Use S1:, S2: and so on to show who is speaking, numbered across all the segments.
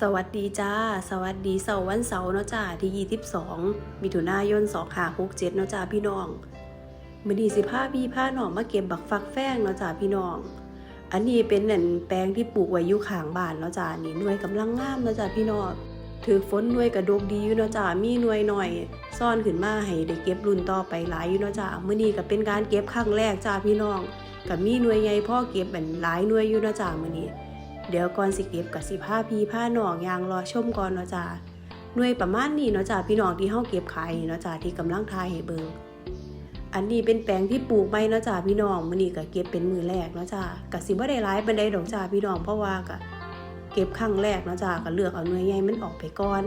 S1: สวัสดีจ้า สวัสดีเสาร์วันเสาร์เนาะจ้าที่ 22มิถุนายน2567เนาะจ้าพี่น้องมื้อนี้สิพาพี่พาหน้องมาเก็บบักฟักแฟงเนาะจ้าพี่น้อง อันนี้เป็นนั่นแปลงที่ปลูกไว้อยู่ข้างบ้านเนาะจ้านี่หน่วยกำลังงามเนาะจ้าพี่น้องถือฝนหน่วยกระดกดีอยู่เนาะจ้ามีหน่วยหน่อย ซ่อนขึ้นมาให้ได้เก็บรุ่นต่อไปหลายอยู่เนาะจ้ามื้อนี้ก็เป็นการเก็บครั้งแรกจ้าพี่น้องก็มีหน่วยใหญ่พ่อเก็บเป็นหลายหน่วยอยู่เนาะจ้ามื้อนี้ เดี๋ยวก่อนสิเก็บกับสิผ้าพีผ้าหนองยางรอชมก่อนเนาะจ้าหน่วยประมาณนี้เนาะจ้าพี่น้องที่เฮาเก็บขายเนาะจ้าที่กำลังทายให้เบิงอันนี้เป็นแปลงที่ปลูกใหม่เนาะจ้าพี่น้องมื้อนี้ก็เก็บเป็นมือแรกเนาะจ้าก็สิบ่ได้หลายปานใดดอกจ้าพี่น้องเพราะว่าก็เก็บครั้งแรกเนาะจ้าก็เลือกเอาหน่วยใหญ่มันออกไปก่อน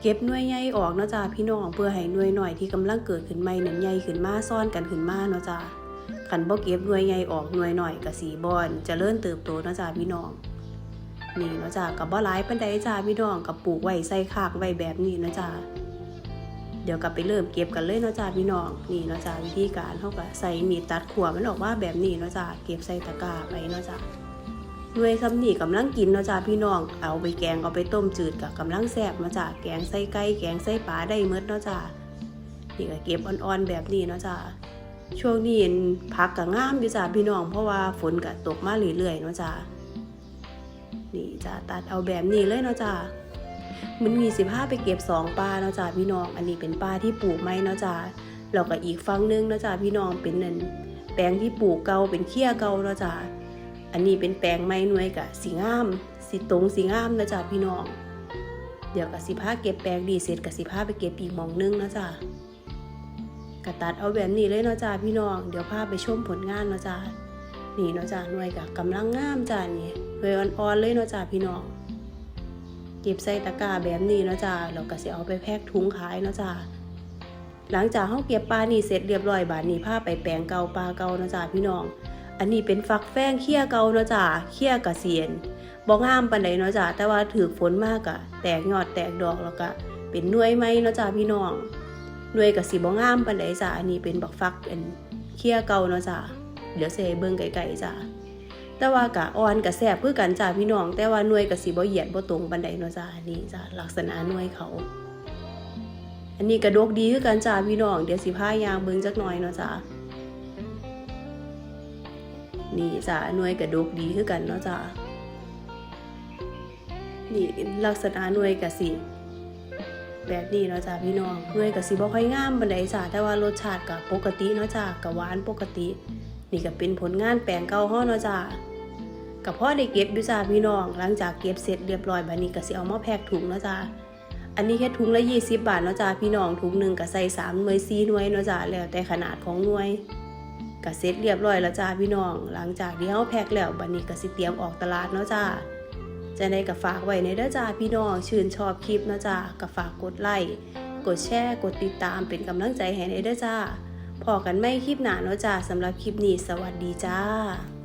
S1: เก็บหน่วยใหญ่ออกเนาะจ้าพี่น้องเพื่อให้หน่วยหน่อยที่กำลังเกิดขึ้นใหม่นั้นใหญ่ขึ้นมาซ่อนกันขึ้นมาเนาะจ้า คันบ่เก็บหน่วยใหญ่ออกหน่วยหน่อยก็สีบอนจะเริ่มเติบโตนะจ้าพี่น้อง นี่นะจ้ากับบ่หลายปานใดจ้าพี่น้องกับปลูกไว้ใส่คากไว้แบบนี้นะจ้าเดี๋ยวกลับไปเริ่มเก็บกันเลยนะจ้าพี่น้อง นี่นะจ้าวิธีการเฮาก็ใส่มีดตัดขัวมันออกมาแบบนี้นะจ้าเก็บใส่ตะกร้าไปนะจ้าหน่วยคำนี้กำลังกินนะจ้าพี่น้อง เอาไปแกงเอาไปต้มจืดกับกำลังแซ่บนะจ้าแกงใส่ไก่แกงใส่ปลาได้หมดนะจ้านี่ก็เก็บอ่อนๆแบบนี้นะจ้า ช่วงนี้ผักก็งามอยู่จ้าพี่น้อง เพราะว่าฝนก็ตกมาเรื่อยๆเนาะจ้านี่จ้าตัดเอาแบบนี้เลยเนาะจ้ามันมีสิบห้าไปเก็บสองปลาเนาะจ้าพี่น้อง อันนี้เป็นปลาที่ปลูกไม้เนาะจ้าแล้วก็อีกฝั่งหนึงเนาะจ้าพี่น้องเป็นนั่นแปลงที่ปลูกเก่าเป็นเขี้ยเก่าเนาะจ้าอันนี้เป็นแปลงไม้หน่วยกะสีงาม สีตรงสีงามเนาะจ้าพี่น้อง เดี๋ยวกับสิผ้าเก็บแปลงดีเสร็จกับสิผ้าไปเก็บอีกมองนึงเนาะจ้า กระตัดเอาแบบนี้เลยเนาะจ้าพี่น้อง เดี๋ยวพาไปชมผลงานเนาะจ้านี่เนาะจ้าหน่วยกับกำลังงามจ้านี่เวยอ่อนๆเลยเนาะจ้าพี่น้องเก็บใส่ตะกร้าแบบนี้เนาะจ้าเราก็สิเอาไปแพ็คถุงขายเนาะจ้าหลังจากเฮาเก็บปลานี่เสร็จเรียบร้อยบาดนี้พาไปแปลงเก่าปลาเก่าเนาะจ้าพี่น้อง อันนี้เป็นฟักแฟงเคี่ยเก่าเนาะจ้าเคี่ยกระเสียนบ่งามปานใดเนาะจ้าแต่ว่าถือฝนมากอะแตกยอดแตกดอกแล้วก็เป็นหน่วยไม้เนาะจ้าพี่น้อง หน่วยก็สิบ่งามปานใดจ้าอันนี้เป็นบักฟักเป็นเคี่ยเก่าเนาะจ้าเดี๋ยวเซเบิ่งไกลๆจ้าแต่ว่ากะอ่อนกะแสบคือกันจ้าพี่น้อง แต่ว่าหน่วยกะสิบ่เหยียดบ่ตรงบันไดเนาะจ้านี่จ้าลักษณะหน่วยเขา อันนี้กระดกดีคือกันจ้าพี่น้อง เดี๋ยวสิพายางเบิ่งจักหน่อยเนาะจ้านี่จ้าหน่วยกระดกดีคือกันเนาะจ้านี่ลักษณะหน่วยกะสิ แบบนี้เนาะจ้าพี่น้องหน่วยกะสิบ่ค่อยงามปานใดจ้าแต่ว่ารสชาติก็ปกติเนาะจ้าก็หวานปกติ นี่ก็เป็นผลงานแปลงเก่าเฮาเนาะจ้ากับพ่อได้เก็บอยู่จ้าพี่น้อง หลังจากเก็บเสร็จเรียบร้อยบัดนี้ก็สิเอามาแพ็คถุงเนาะจ้าอันนี้แค่ถุงละ20 บาทเนาะจ้าพี่น้องถุงหนึ่งก็ใส่3หน่วย4หน่วยเนาะจ้าแล้วแต่ขนาดของหน่วยก็เสร็จเรียบร้อยแล้วจ้าพี่น้อง หลังจากที่เฮาแพ็คแล้วบัดนี้ก็สิเตรียมออกตลาดเนาะจ้า จะในก็ฝากไว้ในเด้อจ้าพี่น้องชื่นชอบคลิปนะจ้าก็ฝากกดไลค์กดแชร์กดติดตามเป็นกำลังใจให้ในเด้อจ้าพอกันไม่คลิปหนาเนาะจ้าสำหรับคลิปนี้สวัสดีจ้า